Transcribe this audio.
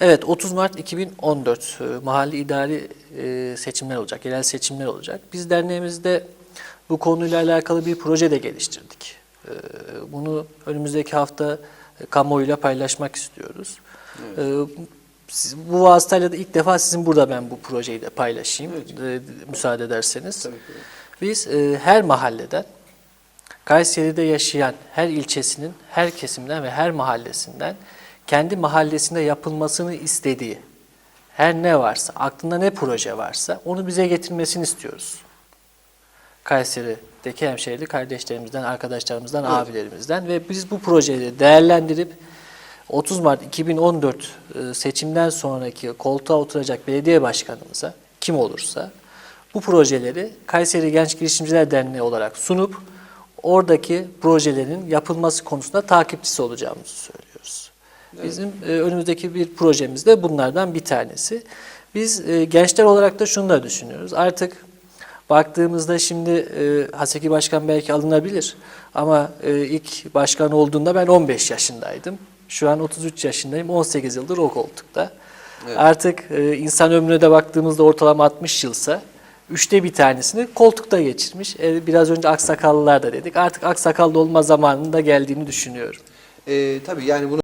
Evet 30 Mart 2014 e, mahalli idari e, seçimler olacak, yerel seçimler olacak. Biz derneğimizde bu konuyla alakalı bir proje de geliştirdik. E, Bunu önümüzdeki hafta kamuoyuyla paylaşmak istiyoruz. E, siz- Bu vasıtayla da ilk defa sizin burada ben bu projeyi de paylaşayım e, müsaade ederseniz. Tabii ki. Biz her mahalleden, Kayseri'de yaşayan her ilçesinin, her kesimden ve her mahallesinden kendi mahallesinde yapılmasını istediği her ne varsa, aklında ne proje varsa onu bize getirmesini istiyoruz. Kayseri'deki hemşehrilik kardeşlerimizden, arkadaşlarımızdan, Evet. abilerimizden ve biz bu projeyi değerlendirip 30 Mart 2014 e, seçimden sonraki koltuğa oturacak belediye başkanımıza kim olursa bu projeleri Kayseri Genç Girişimciler Derneği olarak sunup oradaki projelerin yapılması konusunda takipçisi olacağımızı söylüyoruz. Bizim e, önümüzdeki bir projemiz de bunlardan bir tanesi. Biz e, gençler olarak da şunu da düşünüyoruz. Artık baktığımızda şimdi e, Haseki Başkan belki alınabilir ama e, ilk başkan olduğunda ben 15 yaşındaydım. Şu an 33 yaşındayım. 18 yıldır o koltukta. Evet. Artık e, insan ömrüne de baktığımızda ortalama 60 yılsa üçte bir tanesini koltukta geçirmiş. E, biraz önce aksakallılar da dedik. Artık aksakallı olma zamanının da geldiğini düşünüyorum. Ee, tabii yani bunu